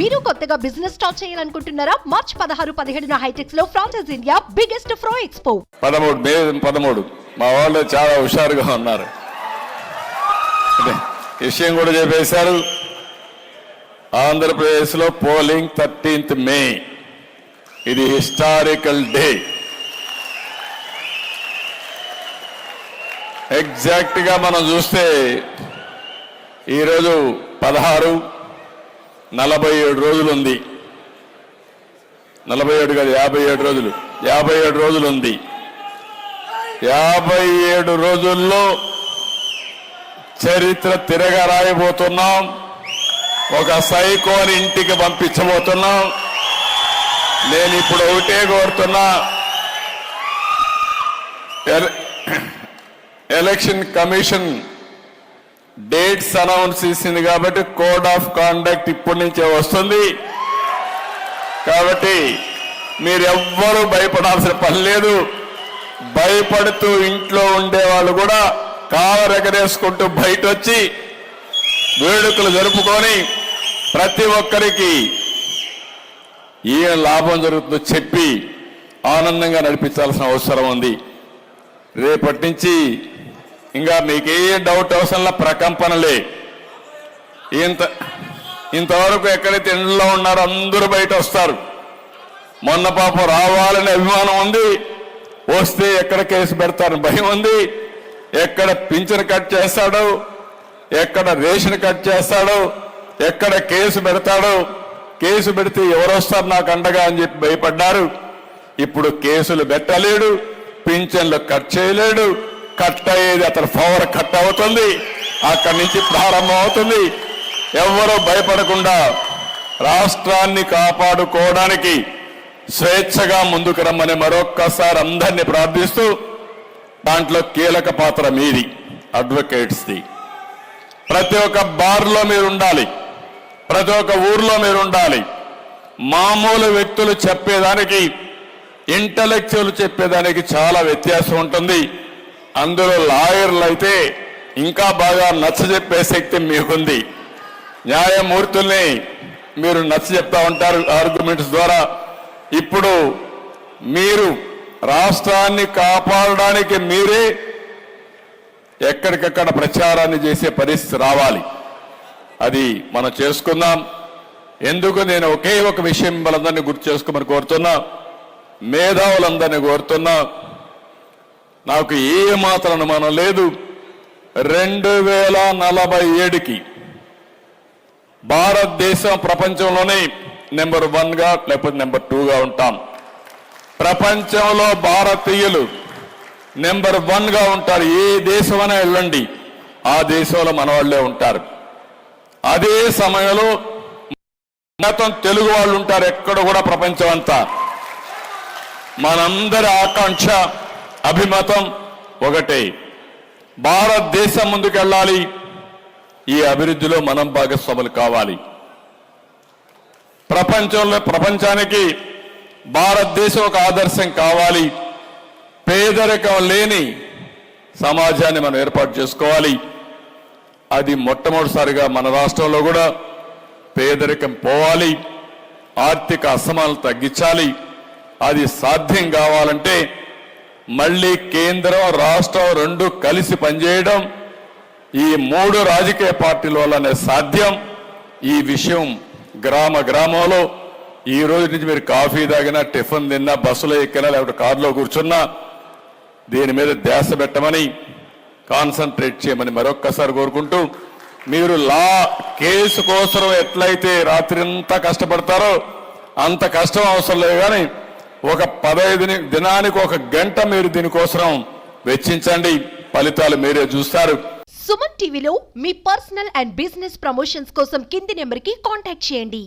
మీరు కొత్తగా business start చేయాలనుకుంటున్నారా? మార్చ్ పదహారు పదిహేడున హైటెక్స్లో ఫ్రాన్సెస్ ఇండియా బిగ్గెస్ట్ ఫ్రో ఎక్స్పో పదమూడు మే పదమూడు. మా వాళ్ళు చాలా హుషారుగా ఉన్నారు. విషయం కూడా చెప్పేశారు. ఆంధ్రప్రదేశ్లో పోలింగ్ థర్టీన్త్ మే. ఇది హిస్టారికల్ డే ఎగ్జాక్ట్గా మనం చూస్తే ఈరోజు పదహారు నలభై ఏడు రోజులు ఉంది నలభై ఏడు కాదు యాభై ఏడు రోజులు. యాభై ఏడు రోజులు ఉంది యాభై ఏడు రోజుల్లో చరిత్ర తిరగ రాయబోతున్నాం. ఒక సైకోని ఇంటికి పంపించబోతున్నాం. నేను ఇప్పుడు ఒకటే కోరుతున్నా. ఎలక్షన్ కమిషన్ డేట్స్ అనౌన్స్ చేసింది కాబట్టి కోడ్ ఆఫ్ కాండక్ట్ ఇప్పటి నుంచే వస్తుంది. కాబట్టి మీరెవ్వరూ భయపడాల్సిన పని లేదు. భయపడుతూ ఇంట్లో ఉండేవాళ్ళు కూడా కావరెగరేసుకుంటూ బయట వచ్చి వేడుకలు జరుపుకొని ప్రతి ఒక్కరికి ఏం లాభం జరుగుతుందో చెప్పి ఆనందంగా నడిపించాల్సిన అవసరం ఉంది. రేపటి నుంచి ఇంకా మీకే డౌట్ అవసరంలా ప్రకంపనలే. ఇంత ఇంతవరకు ఎక్కడైతే ఇంట్లో ఉన్నారో అందరూ బయట వస్తారు. మొన్న పాపం రావాలనే అభిమానం ఉంది. వస్తే ఎక్కడ కేసు పెడతారని భయం ఉంది. ఎక్కడ పింఛన్ కట్ చేస్తాడో? ఎక్కడ రేషన్ కట్ చేస్తాడో? ఎక్కడ కేసు పెడతాడో? కేసు పెడితే ఎవరు వస్తారు నాకు అండగా అని చెప్పి భయపడ్డారు. ఇప్పుడు కేసులు పెట్టలేడు పింఛన్లు కట్ చేయలేడు. కట్ అయ్యేది అతని పవర్ కట్ అవుతుంది. అక్కడి నుంచి ప్రారంభం అవుతుంది ఎవరు భయపడకుండా రాష్ట్రాన్ని కాపాడుకోవడానికి స్వేచ్ఛగా ముందుకు రమ్మని మరొక్కసారి అందరినీ ప్రార్థిస్తూ దాంట్లో కీలక పాత్ర మీది అడ్వకేట్స్ది. ప్రతి ఒక్క బార్లో మీరు ఉండాలి ప్రతి ఒక్క ఊర్లో మీరు ఉండాలి మామూలు వ్యక్తులు చెప్పేదానికి ఇంటలెక్చువల్ చెప్పేదానికి చాలా వ్యత్యాసం ఉంటుంది. అందులో లాయర్లు అయితే ఇంకా బాగా నచ్చజెప్పే శక్తి మీకుంది. న్యాయమూర్తుల్ని మీరు నచ్చ చెప్తా ఉంటారు ఆర్గ్యుమెంట్స్ ద్వారా. ఇప్పుడు మీరు రాష్ట్రాన్ని కాపాడడానికి మీరే ఎక్కడికక్కడ ప్రచారాన్ని చేసే పరిస్థితి రావాలి. అది మనం చేసుకుందాం. ఎందుకు నేను ఒకే ఒక విషయం వాళ్ళందరినీ గుర్తు చేసుకోమని కోరుతున్నా. మేధావులందరినీ కోరుతున్నా. నాకు ఏ మాత్రం అనుమానం లేదు. రెండు వేల నలభై ఏడుకి భారతదేశం ప్రపంచంలోనే నెంబర్ వన్గా లేకపోతే నెంబర్ టూగా ఉంటాం. ప్రపంచంలో భారతీయులు నెంబర్ వన్గా ఉంటారు. ఏ దేశమైనా వెళ్ళండి. ఆ దేశంలో మన వాళ్ళే ఉంటారు. అదే సమయంలో మొత్తం తెలుగు వాళ్ళు ఉంటారు. ఎక్కడ కూడా ప్రపంచం అంతా. మనందరి ఆకాంక్ష అభిమతం ఒకటే. భారతదేశం ముందుకెళ్ళాలి. ఈ అభివృద్ధిలో మనం భాగస్వాములు కావాలి. ప్రపంచంలో ప్రపంచానికి భారతదేశం ఒక ఆదర్శం కావాలి. పేదరికం లేని సమాజాన్ని మనం ఏర్పాటు చేసుకోవాలి. అది మొట్టమొదటిసారిగా మన రాష్ట్రంలో కూడా పేదరికం పోవాలి. ఆర్థిక అసమానత తగ్గించాలి. అది సాధ్యం కావాలంటే మళ్ళీ కేంద్రం రాష్ట్రం రెండు కలిసి పనిచేయడం ఈ మూడు రాజకీయ పార్టీల వల్లనే సాధ్యం. ఈ విషయం గ్రామ గ్రామంలో ఈ రోజు నుంచి మీరు కాఫీ తాగినా టిఫిన్ తిన్నా బస్సులో ఎక్కినా లేకపోతే కారులో కూర్చున్నా దీని మీద ధ్యాస పెట్టమని కాన్సన్ట్రేట్ చేయమని మరొక్కసారి కోరుకుంటూ మీరు లా కేసు కోసం ఎట్లయితే రాత్రి ఎంత కష్టపడతారో అంత కష్టం అవసరం లేదు కానీ ఒక పదహైదు దినానికి ఒక గంట మీరు దీనికోసం వెచ్చించండి. ఫలితాలు మీరే చూస్తారు. సుమన్ టీవీలో మీ పర్సనల్ అండ్ బిజినెస్ ప్రమోషన్స్ కోసం కింది నెంబర్కి కాంటాక్ట్ చేయండి.